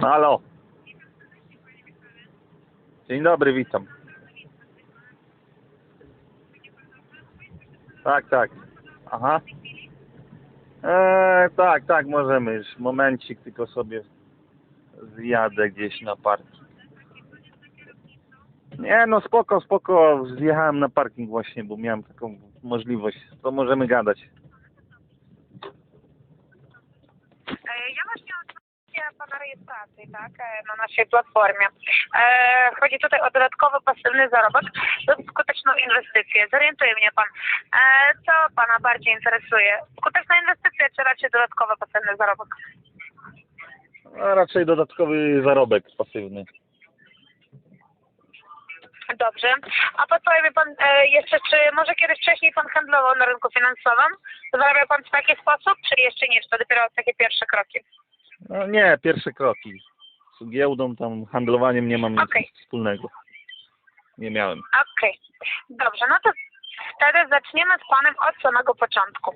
Halo. Dzień dobry, witam. Tak, tak. Aha. Eee, tak, tak, możemy już. Momencik, tylko sobie zjadę gdzieś na parking. Nie, no spoko, spoko. Zjechałem na parking właśnie, bo miałem taką możliwość. To możemy gadać. E, Ja właśnie oczywiście pana rejestracji, tak, e, na naszej platformie. E, chodzi tutaj o dodatkowy pasywny zarobek lub skuteczną inwestycję. Zorientuje mnie pan, e, co pana bardziej interesuje? Skuteczna inwestycja czy raczej dodatkowy pasywny zarobek? A raczej dodatkowy zarobek pasywny. Dobrze. A podpowie mi pan e, jeszcze, czy może kiedyś wcześniej pan handlował na rynku finansowym? Zarabia pan w taki sposób, czy jeszcze nie? Czy to dopiero takie pierwsze kroki? No nie, pierwsze kroki. Z giełdą tam handlowaniem nie mam nic Okej. wspólnego. Nie miałem. Okej, dobrze, no to wtedy zaczniemy z Panem od samego początku.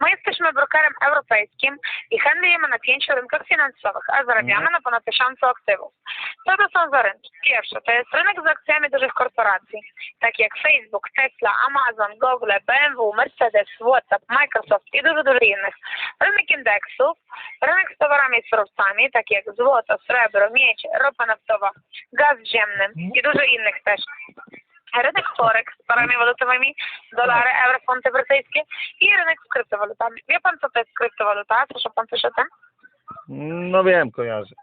My jesteśmy brokerem europejskim i handlujemy na pięciu rynkach finansowych, a zarabiamy Mhm. na ponad tysiącu aktywów. Co to są za rynki? Pierwsze, to jest rynek z akcjami dużych korporacji, takich jak Facebook, Tesla, Amazon, Google, BMW, Mercedes, WhatsApp, Microsoft i dużo, dużo innych. Rynek indeksów, rynek z towarami i surowcami, takie jak złoto, srebro, miedź, ropa naftowa, gaz ziemny i dużo innych też rynek forex z parami walutowymi, dolary, euro, funty brytyjskie i rynek z kryptowalutami. Wie pan, co to jest kryptowaluta? Słyszał pan coś o tym? No wiem, kojarzę.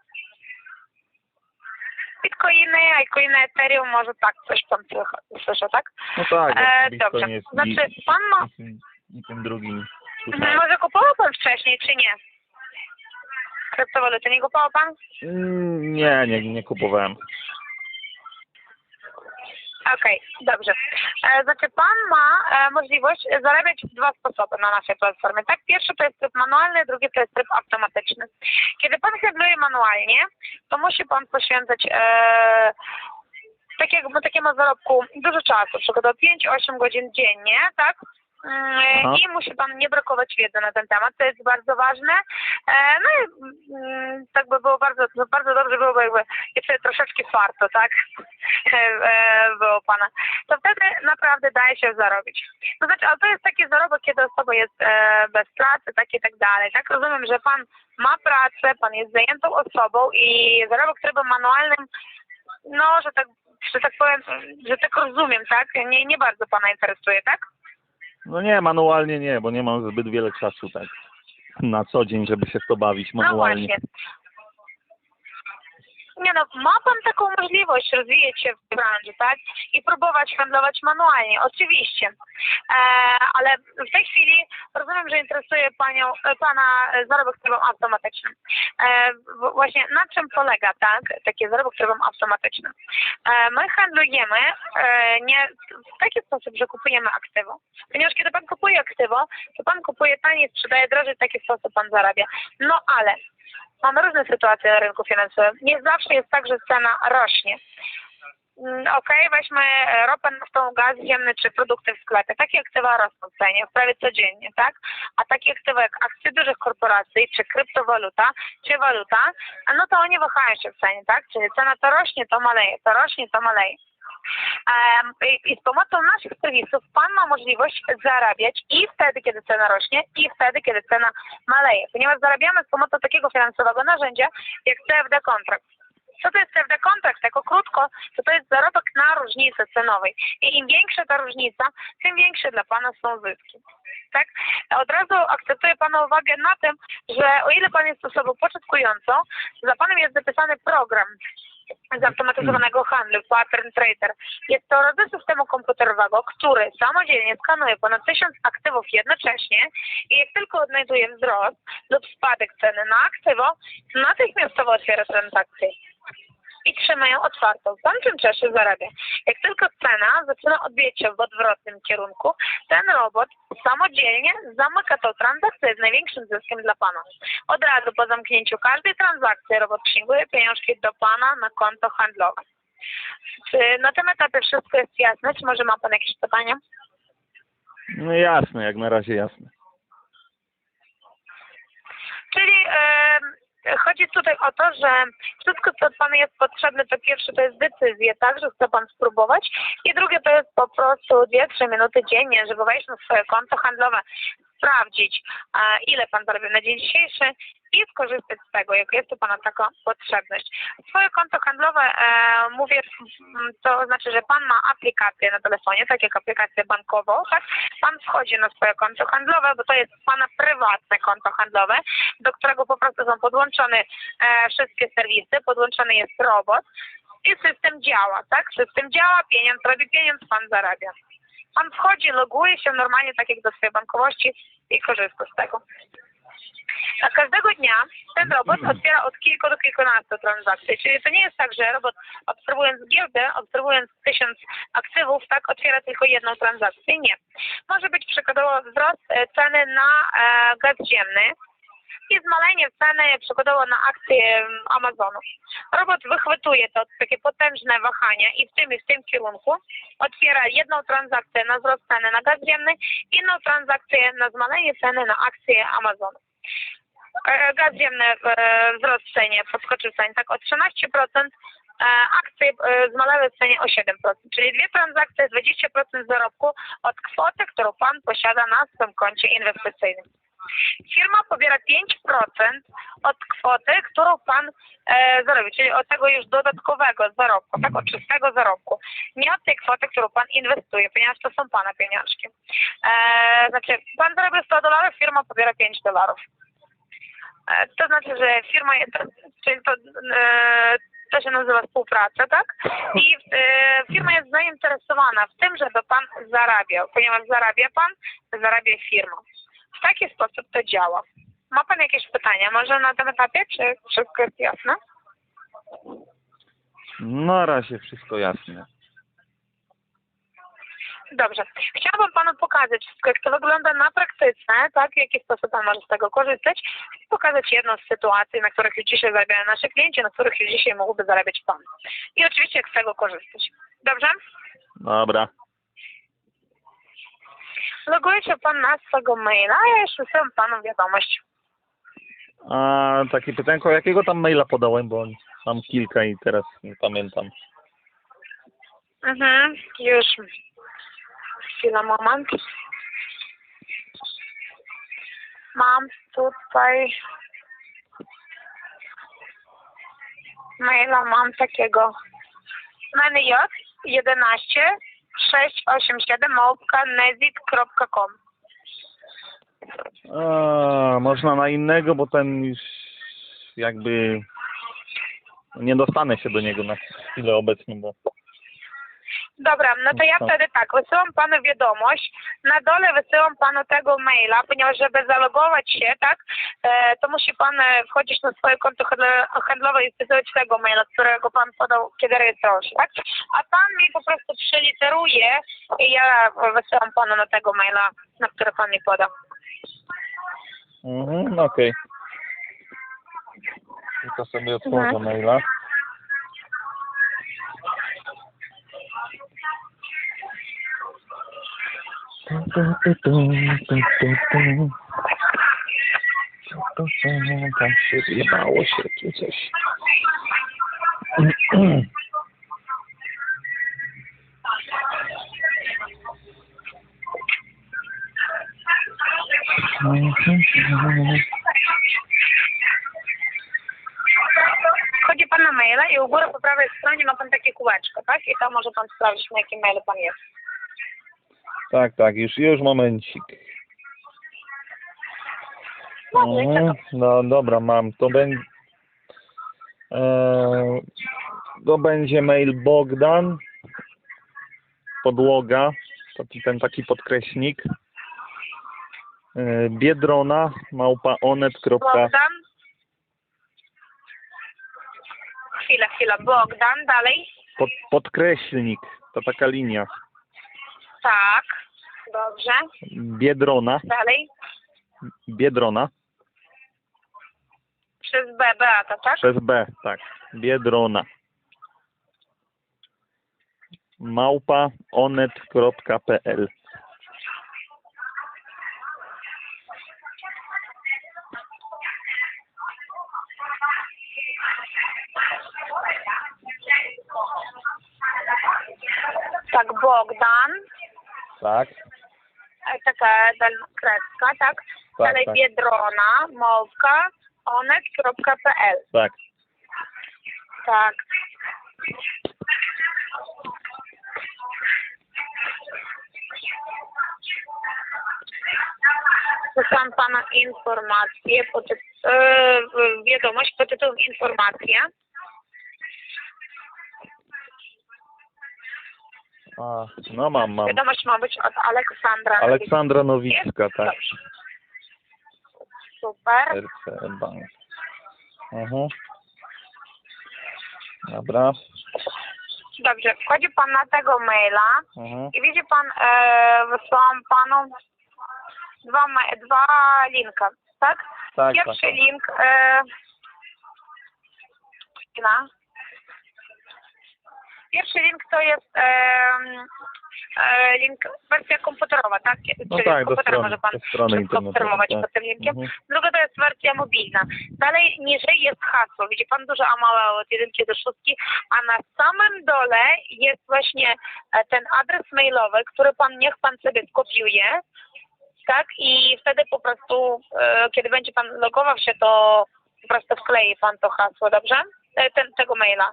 Bitcoiny, Bitcoiny, Ethereum, może tak, coś pan słyszał, tak? No tak, E, dobrze, jest znaczy pan ma, i, tym- drugim. Mhm, słyszałem. może kupował pan wcześniej, czy nie? Kryptowaluty nie kupował pan? Mm, Nie, nie, nie kupowałem. Okej, dobrze. E, znaczy pan ma e, możliwość zarabiać w dwa sposoby na naszej platformie. Tak, pierwszy to jest tryb manualny, drugi to jest tryb automatyczny. Kiedy pan handluje manualnie, to musi pan poświęcać e, takiego, takiemu zarobku dużo czasu, przykładowo 5-8 godzin dziennie, tak? Mm, Aha. I musi pan nie brakować wiedzy na ten temat, to jest bardzo ważne. E, no i mm, tak by było bardzo, bardzo dobrze byłoby jakby jeszcze troszeczkę farto, tak? E, było pana. To wtedy naprawdę daje się zarobić. No znaczy, ale to jest taki zarobek, kiedy osoba jest e, bez pracy, tak i tak dalej. Tak rozumiem, że pan ma pracę, pan jest zajętą osobą i zarobek trybem manualnym, no, że tak, że tak powiem, że tak rozumiem, tak? Nie, nie bardzo pana interesuje, tak? No nie, manualnie nie, bo nie mam zbyt wiele czasu tak na co dzień, żeby się w to bawić No manualnie. właśnie. Nie no, ma pan taką możliwość rozwijać się w branży, tak? I próbować handlować manualnie, oczywiście. E, ale w tej chwili rozumiem, że interesuje panią, e, pana zarobek trybem automatycznym. E, właśnie na czym polega, tak? Taki zarobek trybem automatycznym. E, my handlujemy e, nie w taki sposób, że kupujemy aktywo. Ponieważ kiedy pan kupuje aktywo, to pan kupuje taniej, sprzedaje drożej, w taki sposób pan zarabia. No ale Mamy różne sytuacje na rynku finansowym. Nie zawsze jest tak, że cena rośnie. Mm, Okej, weźmy e, ropę naftą, gaz ziemny czy produkty w sklepie. Takie aktywa rosną w cenie prawie codziennie, tak? A takie aktywa jak akcje dużych korporacji, czy kryptowaluta, czy waluta, no to oni wahają się w cenie, tak? Czyli cena to rośnie, to maleje, to rośnie, to maleje. I, z pomocą naszych serwisów Pan ma możliwość zarabiać i wtedy, kiedy cena rośnie, i wtedy, kiedy cena maleje. Ponieważ zarabiamy z pomocą takiego finansowego narzędzia jak CFD kontrakt. Co to jest CFD kontrakt? Jako krótko, to to jest zarobek na różnicy cenowej. I im większa ta różnica, tym większe dla Pana są zyski. Tak? Od razu akcentuję Pana uwagę na tym, że o ile Pan jest osobą początkującą, za Panem jest zapisany program zautomatyzowanego handlu, Pattern Trader. Jest to rodzaj systemu komputerowego, który samodzielnie skanuje ponad tysiąc aktywów jednocześnie i jak tylko odnajduje wzrost lub spadek ceny na aktywo, natychmiastowo otwiera transakcję i trzyma ją otwartą. W tamtym czasie zarabia. Jak tylko cena zaczyna odbijać się w odwrotnym kierunku, ten robot samodzielnie zamyka tą transakcję z największym zyskiem dla Pana. Od razu po zamknięciu każdej transakcji robot przyjmuje pieniążki do Pana na konto handlowe. Czy na tym etapie wszystko jest jasne? Czy może ma Pan jakieś pytania? No jasne, jak na razie jasne. Czyli e, chodzi tutaj o to, że wszystko, co od Pana jest potrzebne, to pierwsze to jest decyzja, tak, że chce Pan spróbować i drugie to jest po prostu 2-3 minuty dziennie, żeby wejść na swoje konto handlowe, sprawdzić, ile Pan zarabia na dzień dzisiejszy i skorzystać z tego, jak jest to Pana taka potrzebność. Swoje konto handlowe, e, mówię, mm, to znaczy, że Pan ma aplikację na telefonie, tak jak aplikację bankową, tak? Pan wchodzi na swoje konto handlowe, bo to jest Pana prywatne konto handlowe, do którego po prostu są podłączone e, wszystkie serwisy, podłączony jest robot i system działa, tak? System działa, pieniądz robi pieniądz, Pan zarabia. Pan wchodzi, loguje się normalnie tak jak do swojej bankowości i korzysta z tego. A każdego dnia ten robot otwiera od kilku do kilkunastu transakcji. Czyli to nie jest tak, że robot obserwując giełdę, obserwując tysiąc aktywów, tak otwiera tylko jedną transakcję. Nie. Może być przykładowo wzrost e, ceny na e, gaz ziemny i zmalenie ceny przykładowo na akcje Amazonu. Robot wychwytuje to takie potężne wahania i w tym i w tym kierunku otwiera jedną transakcję na wzrost ceny na gaz ziemny, inną transakcję na zmalenie ceny na akcje Amazonu. E, Gaz ziemny wzrost w cenie, podskoczył cenie tak o 13%, e, akcje e, zmalały w cenie o 7%, czyli dwie transakcje, 20% zarobku od kwoty, którą Pan posiada na swoim koncie inwestycyjnym. Firma pobiera 5% od kwoty, którą Pan e, zarobi, czyli od tego już dodatkowego zarobku, tak, od czystego zarobku. Nie od tej kwoty, którą Pan inwestuje, ponieważ to są Pana pieniążki. E, znaczy, Pan zarabia 100 dolarów, firma pobiera 5 dolarów. E, To znaczy, że firma, czyli to, e, to się nazywa współpraca, tak? I e, firma jest zainteresowana w tym, żeby pan zarabiał, ponieważ zarabia pan, zarabia firma. W taki sposób to działa. Ma pan jakieś pytania może na tym etapie, czy wszystko jest jasne? Na razie wszystko jasne. Dobrze. Chciałabym panu pokazać wszystko, jak to wygląda na praktyce, tak? W jaki sposób pan może z tego korzystać. I pokazać jedną z sytuacji, na których już dzisiaj zarabiają nasi klienci, na których już dzisiaj mógłby zarabiać pan. I oczywiście jak z tego korzystać. Dobrze? Dobra. Loguje się pan na swego maila, a ja już wysyłam panu wiadomość. A takie pytanko, jakiego tam maila podałem, bo mam kilka i teraz nie pamiętam. Mhm, już. Chwila, moment. Mam tutaj maila, mam takiego. NJ 11 687 małpka można na innego, bo ten już jakby nie dostanę się do niego na chwilę obecną, bo Dobra, no to ja Tak. wtedy tak, wysyłam panu wiadomość, na dole wysyłam panu tego maila, ponieważ żeby zalogować się, tak, e, to musi pan e, wchodzić na swoje konto handlowe i wpisywać tego maila, którego pan podał, kiedy rejestrował się, tak? A pan mi po prostu przyliteruje i ja wysyłam panu na tego maila, na który pan mi podał. mhm, no okej. Tylko sobie otworzę Mhm. maila. Tam się zjebało się tu coś. Wchodzi pan na maila i u góry po prawej stronie ma pan takie kółeczko, tak? I tam może pan sprawdzić, na jakim mailu pan jest. Tak, tak, już, już momencik. Mhm, no dobra, mam. To będzie. E, to będzie mail Bogdan. Podłoga. To ten taki podkreśnik. E, Biedrona małpa onet.pl Bogdan. Chwila, chwila. Bogdan, dalej. pod, podkreślnik. To taka linia. Tak. Dobrze. Biedrona. Dalej. Biedrona. Przez B, Beata, tak? Przez B, tak. Biedrona. Małpa onet.pl Tak, Bogdan. Tak dalna kreska, tak? Tak, Dalej tak. Biedrona, małpka, onet.pl. tak. Tak. Wysłałam Pana informację, pod, tyt- e, wiadomość pod tytułem Informacja. A, no mam, mam. Wiadomość ma być od Aleksandra. Aleksandra Nowicka, tak. Dobrze. Super. RC Bank. Mhm. Dobra. Dobrze, wchodzi Pan na tego maila Mhm. i widzi Pan, e, wysłałam Panu dwa, ma- dwa linka, tak? Tak, tak. Pierwszy link, e, chwila. Pierwszy link to jest e, e, link, wersja komputerowa, tak? No Czyli tak, z komputera strony, może Pan strony obserwować tak. pod tym linkiem. Mhm. Druga to jest wersja mobilna. Dalej niżej jest hasło. Widzi Pan duże A małe od jedynki do szóstki, a na samym dole jest właśnie e, ten adres mailowy, który Pan niech Pan sobie skopiuje, tak? I wtedy po prostu, e, kiedy będzie Pan logował się, to po prostu wklei Pan to hasło, dobrze? E, Ten, tego maila.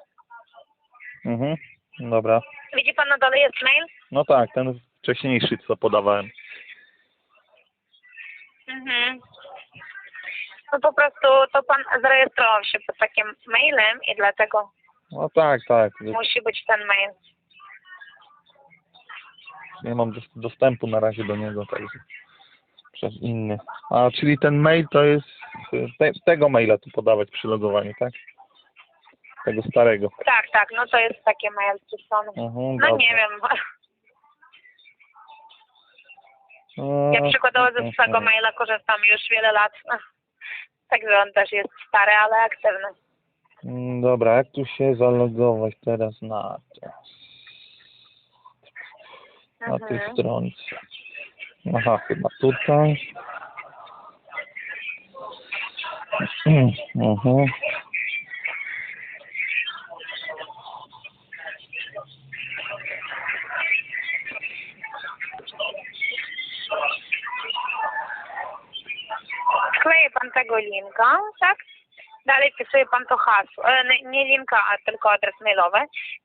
Mhm. Dobra. Widzi Pan na dole jest mail? No tak, ten wcześniejszy, co podawałem. Mhm. No po prostu to Pan zarejestrował się pod takim mailem i dlatego No tak, tak. musi być ten mail. Nie mam dos- dostępu na razie do niego, także przez inny. A czyli ten mail to jest y, te, tego maila tu podawać przy logowaniu, tak? Tego starego. Tak, tak, no to jest takie wrzucone. Mhm, No nie wiem. Eee, Ja przykładowo ze swego maila korzystam już wiele lat. Także on też jest stary, ale aktywny. Mm, Dobra, jak tu się zalogować teraz na na tej Mhm. stronce? Aha, chyba tutaj. Mhm. Linka, tak? Dalej wpisuje pan to hasło. E, nie- linka, a tylko adres mailowy.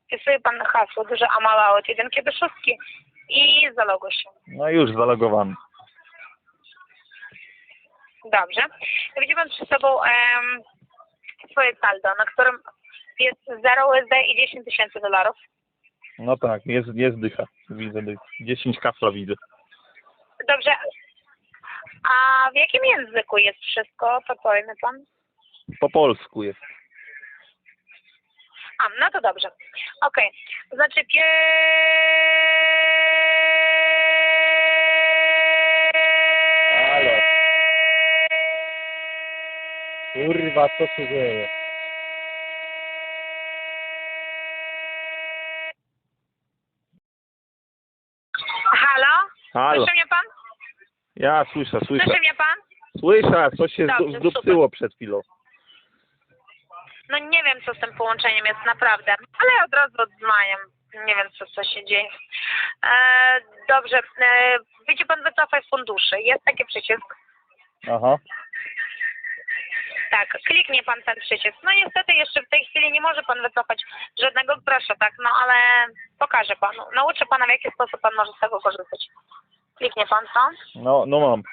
Wpisuje pan hasło duże A małe od jedynki do szóstki i zaloguj się. No już zalogowany. Dobrze. Widzi pan przed sobą em, swoje saldo, na którym jest 0 USD i 10 tysięcy dolarów. No tak, jest, jest dycha. Widzę dych. 10 kafla widzę. Dobrze. A w jakim języku jest wszystko? Podpowie mi pan. Po polsku jest. A, no to dobrze. Okej. Znaczy pie... Halo. Kurwa, co się dzieje? Halo? Halo. Słyszy mnie pan? Ja słyszę, słyszę. Słyszy mnie pan? Słyszę, coś się Dobrze, zdu- zdupcyło przed chwilą. No nie wiem, co z tym połączeniem jest naprawdę, ale ja od razu odzwaniam. Nie wiem, co, co się dzieje. E, dobrze. E, widzi pan wycofaj funduszy. Jest taki przycisk. Aha. Tak, kliknie pan ten przycisk. No niestety jeszcze w tej chwili nie może pan wycofać żadnego grosza, tak, no ale pokażę panu. Nauczę pana, w jaki sposób pan może z tego korzystać. Kliknie pan to. No, no mam.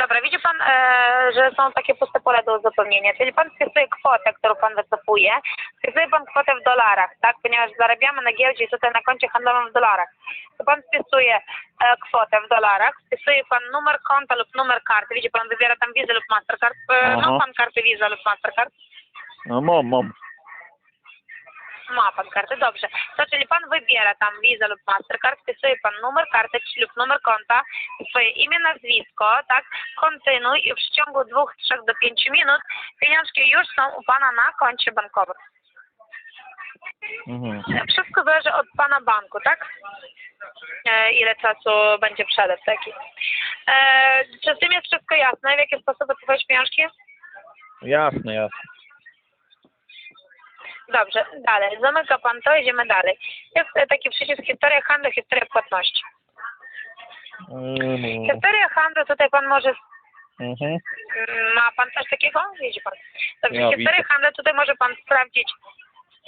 Dobra, widzi pan, e, że są takie puste pola do uzupełnienia, czyli pan wpisuje kwotę, którą pan wycofuje, wpisuje pan kwotę w dolarach, tak, ponieważ zarabiamy na giełdzie i tutaj na koncie handlowym w dolarach. To pan wpisuje e, kwotę w dolarach, wpisuje pan numer konta lub numer karty, widzi pan, wybiera tam Visa lub Mastercard, e, Aha. ma pan kartę Visa lub Mastercard? No mam, mam. Ma pan kartę, dobrze. To czyli pan wybiera tam Visa lub Mastercard, wpisuje pan numer karty lub numer konta, swoje imię, nazwisko, tak? Kontynuuj i w przeciągu dwóch, trzech do pięciu minut pieniążki już są u pana na koncie bankowym. Mhm. Wszystko zależy od pana banku, tak? E, ile czasu będzie przelew taki. E, czy z tym jest wszystko jasne? W jaki sposób wycofać pieniążki? Jasne, jasne. Dobrze, dalej. Zamyka pan to, idziemy dalej. Jest e, taki przycisk historia handlu, historia płatności. Mm, Historia handlu, tutaj pan może Mhm. Mm, Ma pan coś takiego? Widzi pan. Dobrze, Ja historię widzę. handlu tutaj może pan sprawdzić,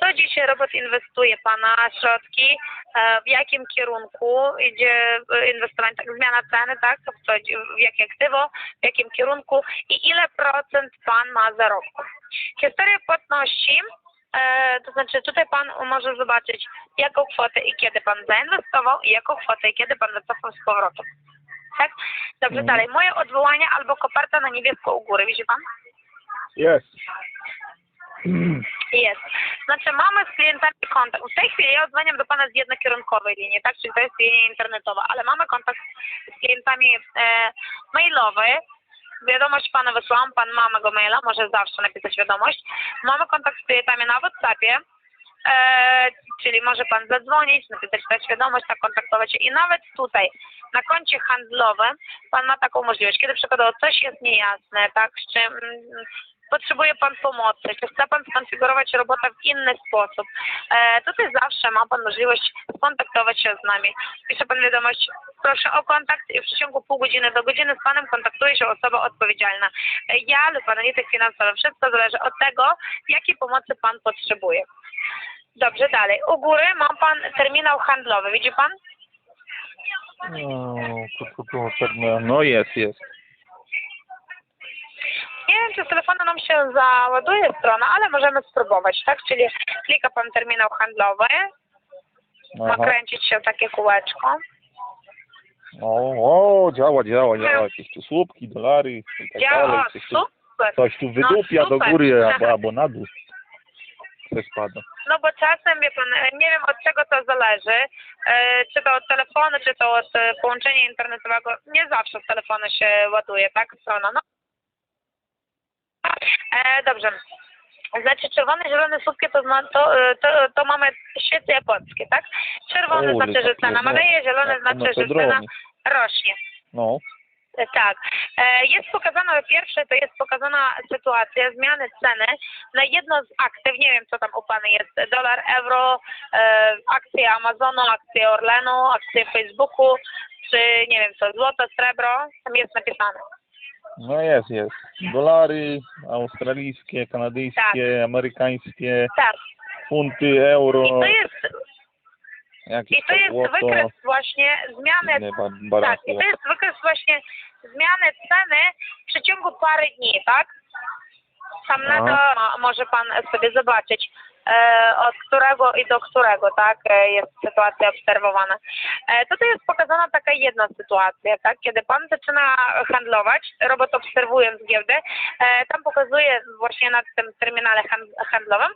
co dzisiaj robot inwestuje pana środki, e, w jakim kierunku idzie e, inwestowanie, tak, zmiana ceny, tak, w, co, w jakie aktywo, w jakim kierunku i ile procent pan ma zarobku. Historia płatności, e, to znaczy tutaj pan może zobaczyć, jaką kwotę i kiedy pan zainwestował i jaką kwotę i kiedy pan wycofał z powrotem. Tak? Dobrze, Mhm. dalej. Moje odwołanie albo koperta na niebiesko u góry, widzi pan? Jest. Jest. Znaczy mamy z klientami kontakt. W tej chwili ja odzwaniam do pana z jednokierunkowej linii, tak? Czyli to jest linia internetowa, ale mamy kontakt z klientami e, mailowy. Wiadomość pana wysłałam, pan ma mego maila, może zawsze napisać wiadomość. Mamy kontakt z klientami na WhatsAppie, e, czyli może pan zadzwonić, napisać też wiadomość, tak kontaktować się. I nawet tutaj na koncie handlowym pan ma taką możliwość, kiedy przykładowo coś jest niejasne, tak, z czym potrzebuje pan pomocy, czy chce pan skonfigurować robota w inny sposób, e, tutaj zawsze ma pan możliwość skontaktować się z nami. Pisze pan wiadomość, proszę o kontakt i w przeciągu pół godziny do godziny z panem kontaktuje się osoba odpowiedzialna. E, ja lub analityk finansowy, wszystko zależy od tego, jakiej pomocy pan potrzebuje. Dobrze, dalej. U góry ma pan terminal handlowy, widzi pan? No, pewnie- no jest, jest. Nie wiem, czy z telefonu nam się załaduje strona, ale możemy spróbować, tak? Czyli klika pan terminal handlowy, ma Aha. kręcić się takie kółeczko. O, o, działa, działa, działa. Jakieś tu słupki, dolary i tak dalej. Działa, Coś tu, super. coś tu wydupia do super. góry albo, albo na dół. Coś. No bo czasem, wie pan, e, nie wiem od czego to zależy, e, czy to od telefonu, czy to od e, połączenia internetowego. Nie zawsze z telefonu się ładuje, tak? Strona, no. E, dobrze. Znaczy czerwone, zielone słupki to, to, e, to, to mamy świece japońskie, tak? Czerwone znaczy, że cena no. maleje, zielone Jak znaczy, że cena rośnie. No. E, Tak. E, Jest pokazana, pierwsze to jest pokazana sytuacja zmiany ceny na jedno z aktyw, nie wiem co tam u Pana jest, dolar, euro, akcje Amazonu, akcje Orlenu, akcje Facebooku, czy nie wiem co, złoto, srebro, tam jest napisane. No jest, jest. Dolary australijskie, kanadyjskie, amerykańskie, Tak. funty, euro, I to jest, jakieś i to jest wykres właśnie zmiany inne ba- Tak, i to jest wykres właśnie zmiany ceny w przeciągu pary dni, tak? Tam na to Aha. może pan sobie zobaczyć, od którego i do którego, tak, e, jest sytuacja obserwowana. E, tutaj jest pokazana taka jedna sytuacja, tak, kiedy pan zaczyna handlować, robot obserwując giełdę, e, tam pokazuje właśnie na tym terminale hand- handlowym,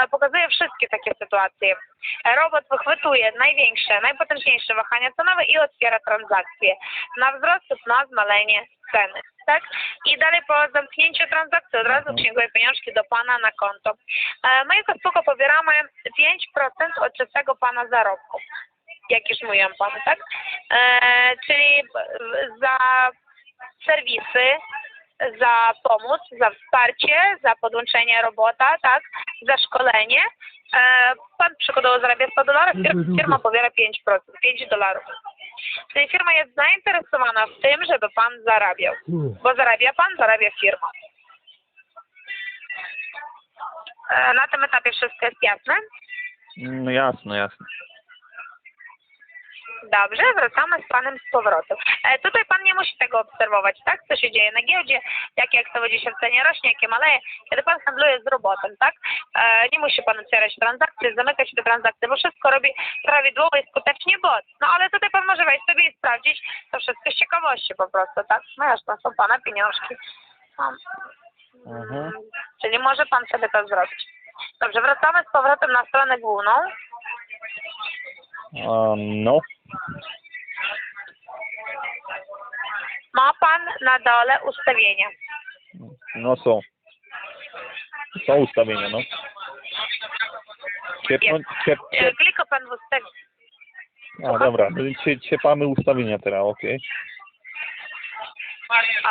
e, pokazuje wszystkie takie sytuacje. E, Robot wychwytuje największe, najpotężniejsze wahania cenowe i otwiera transakcje na wzrost na zmalenie ceny. Tak? I dalej po zamknięciu transakcji od razu Mhm. przyjmuje pieniążki do Pana na konto. My jako spółka pobieramy 5% od czystego Pana zarobku, jak już mówiłam Panu, tak? E, czyli za serwisy, za pomoc, za wsparcie, za podłączenie robota, tak, za szkolenie. E, pan przykładowo zarabia 100 dolarów, fir- firma pobiera 5%, 5 dolarów. Czyli firma jest zainteresowana w tym, żeby pan zarabiał, bo zarabia pan, zarabia firma. E, na tym etapie wszystko jest jasne? No jasne, jasne. Dobrze, wracamy z panem z powrotem. E, tutaj pan nie musi tego obserwować, tak? Co się dzieje na giełdzie, jakie aktywo dzisiaj w cenie rośnie, jakie maleje. Kiedy pan handluje z robotem, tak? E, nie musi pan otwierać transakcji, zamykać te transakcje, bo wszystko robi prawidłowo i skutecznie bot. No ale tutaj pan może wejść sobie i sprawdzić to wszystko z ciekawości po prostu, tak? No jasne, są pana pieniążki. No. Mhm. Czyli może pan sobie to zrobić. Dobrze, wracamy z powrotem na stronę główną. Um, no. Ma pan na dole ustawienia. No są. Są ustawienia, no. Ciepnąć, ciep, ciep. Klika pan w ustawienia. A dobra, cie, ciepamy ustawienia teraz, okej.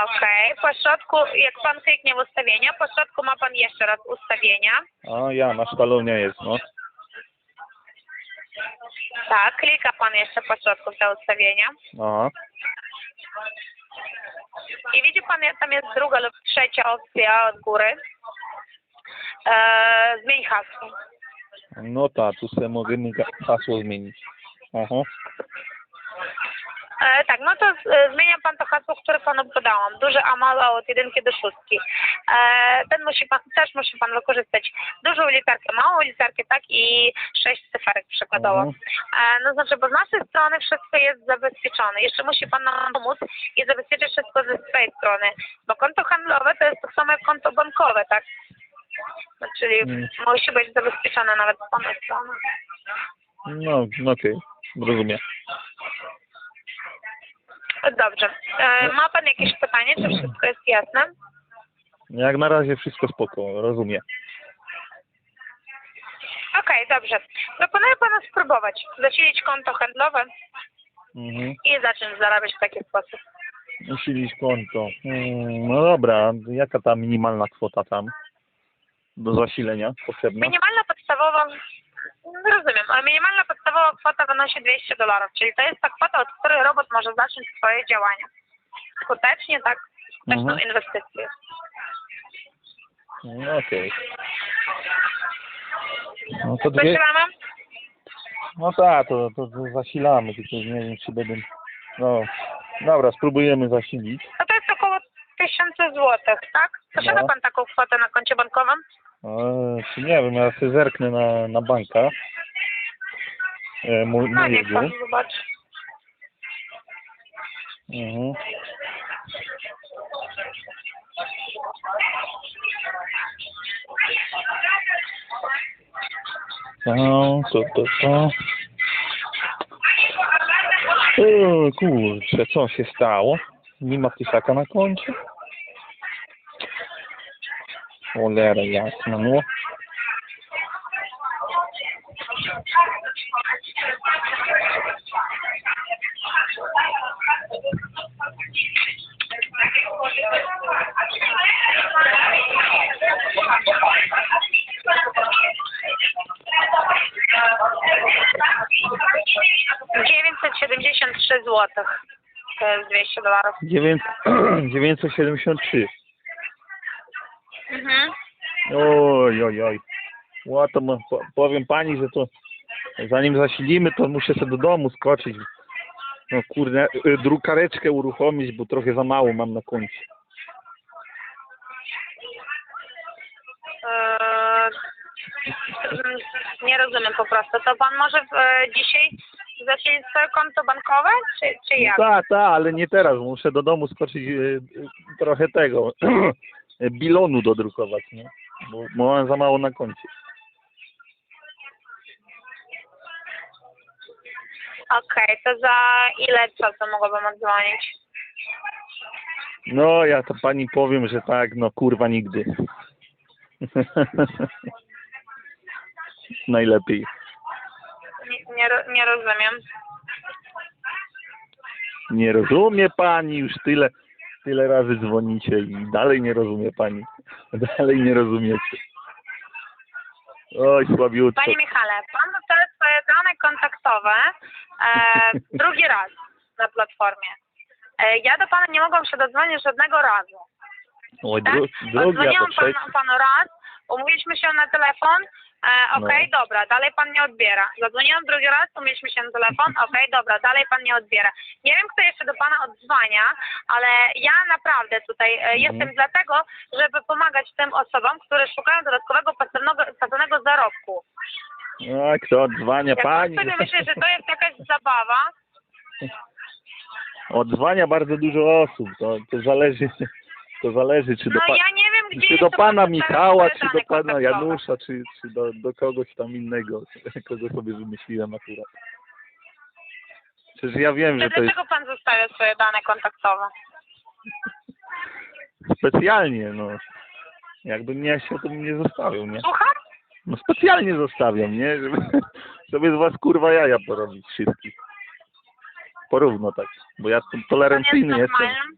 Okej, po środku, jak pan kliknie w ustawienia, po środku ma pan jeszcze raz ustawienia. A ja, na sztalonie jest, no. Tak, klika pan jeszcze po środku w te ustawienia. Aha. I widzi pan, jak tam jest druga lub trzecia opcja od góry. Eee, zmień hasło. No tak, tu sobie ga- hasło zmienić. Aha. E, tak, no to e, zmienia pan to hasło, które panu podałam. Duże A małe od jedynki do szóstki. E, ten musi pan, też musi pan wykorzystać dużą literkę, małą literkę, tak i sześć cyferek przykładowo. Mhm. No znaczy, bo z naszej strony wszystko jest zabezpieczone. Jeszcze musi pan nam pomóc i zabezpieczyć wszystko ze swojej strony. Bo konto handlowe to jest tak samo jak konto bankowe, tak? No, czyli Mm. musi być zabezpieczone nawet z pana strony. No, okej, rozumiem. Dobrze. E, ma pan jakieś pytanie, czy wszystko jest jasne? Jak na razie wszystko spoko, rozumiem. Okej, dobrze. Proponuję panu spróbować zasilić konto handlowe Mhm. i zacząć zarabiać w taki sposób. Usilić konto. Hmm, no dobra, jaka ta minimalna kwota tam do zasilenia potrzebna? Minimalna podstawowa, rozumiem, ale minimalna podstawowa kwota wynosi 200 dolarów, czyli to jest ta kwota, od której robot może zacząć swoje działania. Skutecznie, tak? Skuteczną Mhm. inwestycję. No okej. No to dwie... Zaczynamy? No tak, to, to, to zasilamy, tylko nie wiem czy będę... No, dobra, spróbujemy zasilić. No to jest około 1000 złotych, tak? Posiada No. pan taką kwotę na koncie bankowym? Czy nie wiem, ja sobie zerknę na, na banka. E, mój, No niech mojego. pan zobaczy. Mhm. To, to, to, to. O kurczę, co się stało? Nie ma pisaka na koncie? Cholera jasna, no. Dziewięćset siedemdziesiąt trzy złotych. To jest 200 dolarów. Dziewięć- 973. Mhm. Oj, oj, oj. Ła, to mo- po- powiem pani, że to zanim zasilimy, to muszę sobie do domu skoczyć. No kurde, y, drukareczkę uruchomić, bo trochę za mało mam na koncie. Eee, nie rozumiem po prostu. To pan może e, dzisiaj zasilić swoje konto bankowe, czy, czy jak? Tak, tak, ale nie teraz. Muszę do domu skoczyć y, trochę tego bilonu dodrukować, nie? Bo, bo mam za mało na koncie. Okej, to za ile czasu mogłabym odzwonić? No, ja to pani powiem, że tak, no kurwa nigdy. Najlepiej. Nie, nie, ro- nie rozumiem. Nie rozumie pani, już tyle, tyle razy dzwonicie i dalej nie rozumie pani. Dalej nie rozumiecie. Oj, słabiutko. Panie Michale, pan dostał swoje dane kontaktowe e, drugi raz na platformie. E, ja do pana nie mogłam się dodzwonić żadnego razu. Oj, Tak? dru, drugi, a to Odzwoniłam trzeci. panu, panu raz, umówiliśmy się na telefon, e, okej, No. dobra, dalej pan nie odbiera. Zadzwoniłam drugi raz, umówiliśmy się na telefon, okej, dobra, dalej pan nie odbiera. Nie wiem, kto jeszcze do pana odzwania, ale ja naprawdę tutaj Mhm. e, jestem dlatego, żeby pomagać tym osobom, które szukają dodatkowego pasywnego, pasywnego zarobku. A kto odzwania Jak pan pani? sobie myśli, że to jest jakaś zabawa, Odzwania bardzo dużo osób. To, to zależy, to zależy czy do, no pa, ja nie wiem, gdzie czy jest do to pana pan Michała, czy do pana. Janusza, czy, czy do, do kogoś tam innego, kogo sobie wymyśliłem akurat. Przecież ja wiem, że to jest Dlaczego pan zostawia swoje dane kontaktowe? specjalnie, no. Jakbym nie chciał, to bym nie zostawił, nie? Słucham? No specjalnie zostawiam, nie? Żeby sobie z was kurwa jaja porobić wszystkich. Porówno tak, bo ja tu To jest tolerancyjny jestem. normalne.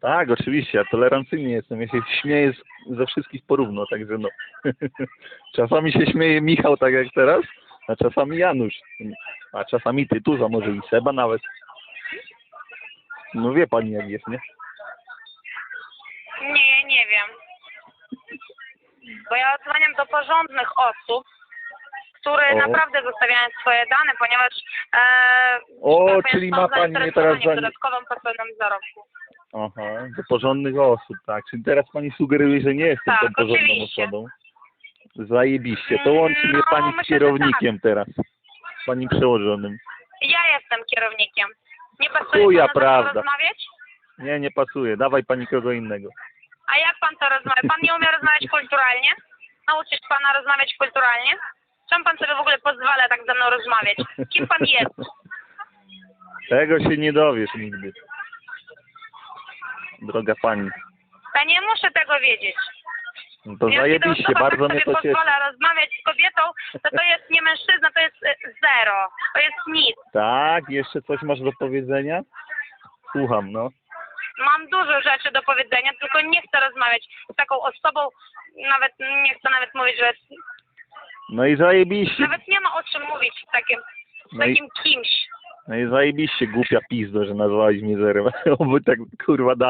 Tak, oczywiście, ja tolerancyjny jestem. Ja się śmieję ze wszystkich porówno, także no. czasami się śmieje Michał, tak jak teraz, a czasami Janusz. A czasami Tytus, a może i Seba nawet. No wie pani jak jest, nie? Nie, nie wiem. Bo ja odzwaniam do porządnych osób, które O. naprawdę zostawiają swoje dane, ponieważ e, O, tak czyli są ma pani mnie teraz za... dodatkową płatną zarobku. Aha, do porządnych osób, tak. Czyli teraz pani sugeruje, że nie jestem Tak, tą porządną oczywiście. osobą. Zajebiście. To łączy mnie No, pani z kierownikiem teraz. Z Pani przełożonym. Ja jestem kierownikiem. Nie pasuje Chuja panu prawda. tak rozmawiać? Nie, nie pasuje. Dawaj pani kogo innego. A jak pan to rozmawia? Pan nie umie rozmawiać kulturalnie? Nauczyć pana rozmawiać kulturalnie? Czemu pan sobie w ogóle pozwala tak ze mną rozmawiać? Kim pan jest? Tego się nie dowiesz nigdy. Droga pani. Ja nie muszę tego wiedzieć. No to zajebiście, bardzo mnie sobie to cieszy. pozwala rozmawiać z kobietą, to to jest nie mężczyzna, to jest e, zero. To jest nic. Tak, jeszcze coś masz do powiedzenia? Słucham, no. Mam dużo rzeczy do powiedzenia, tylko nie chcę rozmawiać z taką osobą, nawet nie chcę nawet mówić, że No i zajebiście. nawet nie ma o czym mówić z takim, z No i- takim kimś. No i zajebiście głupia pizdo, że nazwałeś mnie zerem. Oby tak kurwa dalej.